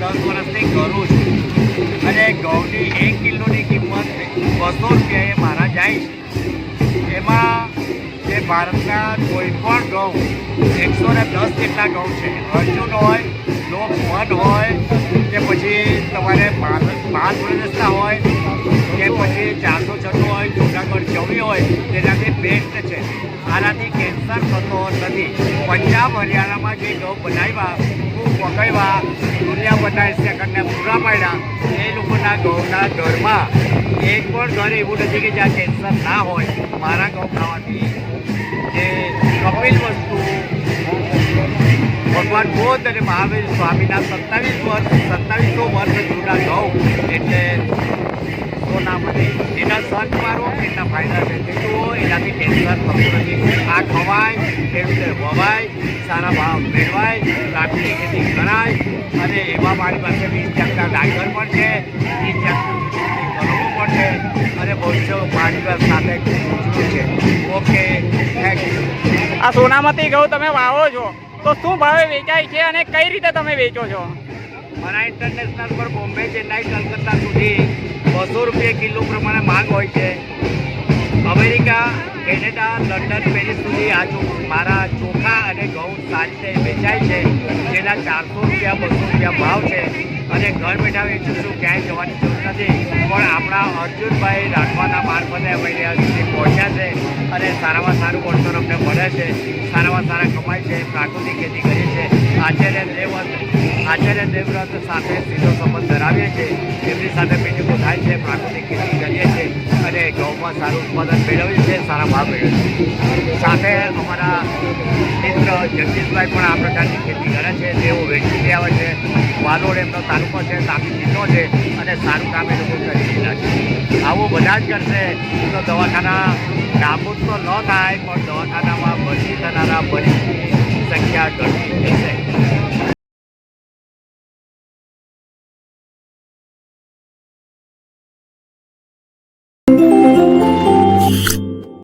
દસ વર્ષથી કરું છું. અને ઘઉંની એક કિલોની કિંમત બસો રૂપિયાએ મારા જાય છે. એમાં જે ભારતના કોઈ પણ ઘઉં, એકસો ને દસ જેટલા ઘઉં છે, અર્જુન હોય લોક વન હોય, કે પછી તમારે પાંચ પ્રદેશના હોય, કે પછી ચારસો છન્નું હોય જુનાગઢ ચૌવી હોય, તેનાથી બેસ્ટ છે. આનાથી કેન્સર થતો નથી. પંજાબ, હરિયાણામાં જે ઘઉં બનાવ્યા, ખૂબ પકડવા દુનિયા બનાવી સેકન્ડને પૂરા પાડ્યા. એ લોકોના ઘઉંના ઘરમાં એક પણ ઘર એવું નથી કે જ્યાં કેન્સર ના હોય. મારા ઘઉં ખાવાથી જે કપિલ વસ્તુ, ભગવાન બોધ અને મહાવીર સ્વામીના સત્તાવીસ વર્ષ, સત્તાવીસો વર્ષ જૂના ઘઉં એટલે સોનામણી એના સર્ચ મારો એના ફાયદા તે જુઓ એનાથી કેન્સર થતું નથી આ ખવાય ખેડૂતે વવાય સારા ભાવ મેળવાય પ્રાકૃતિક ખેતી કરાય અને એવા મારી પાસે વીસ ટકા ડાયગર પણ છે વીસ ટકા કલમો પણ છે અને ભવિષ્ય મારી સાથે છે. ઓકે થેન્ક યુ આ સોનામતી ઘઉં તમે વાવો છો. તો શું ભાવે વેચાય છે અને કઈ રીતે તમે વેચો છો? મારા ઇન્ટરનેશનલ પર બોમ્બે ચેન્નાઈ કલકત્તા સુધી બસો રૂપિયા કિલો પ્રમાણે માંગ હોય છે. અમેરિકા, કેનેડા, લંડન, પેરિસ સુધી આ ચો મારા ચોખા અને ઘઉં સારી રીતે વેચાય છે. જેના ચારસો રૂપિયા, બસો રૂપિયા ભાવ છે. અને ઘર બેઠા વેચું છું ક્યાંય જવાની જરૂર નથી. પણ આપણા અર્જુનભાઈ રાઠવાના મારફતે અમે ત્યાં સુધી પહોંચ્યા છે અને સારામાં સારું વળતર અમને મળે છે. સારામાં સારા કમાય છે. પ્રાકૃતિક ખેતી કરીએ છીએ. આચાર્ય દેવવ્રત આચાર્ય દેવવ્રત સાથે સીધો સંબંધ ધરાવીએ છીએ. એમની સાથે મિટિંગો થાય છે, પ્રાકૃતિક ખેતી કરીએ છીએ અને ઘઉંમાં સારું ઉત્પાદન મેળવ્યું છે સારા ભાવ મેળવ્યું છે સાથે અમારા મિત્ર જગદીશભાઈ પણ આ પ્રકારની ખેતી કરે છે. તેઓ વેચી આવે છે. વાલોડ એમનો તાલુકો છે, તાપી જિલ્લો છે અને સારું કામ એ લોકો કરી દીધા છે. આવું બધા જ કરશે તો દવાખાના નાબૂદ તો ન થાય, પણ દવાખાનામાં ભરતી થનારા મરીજની સંખ્યા ઘટતી જશે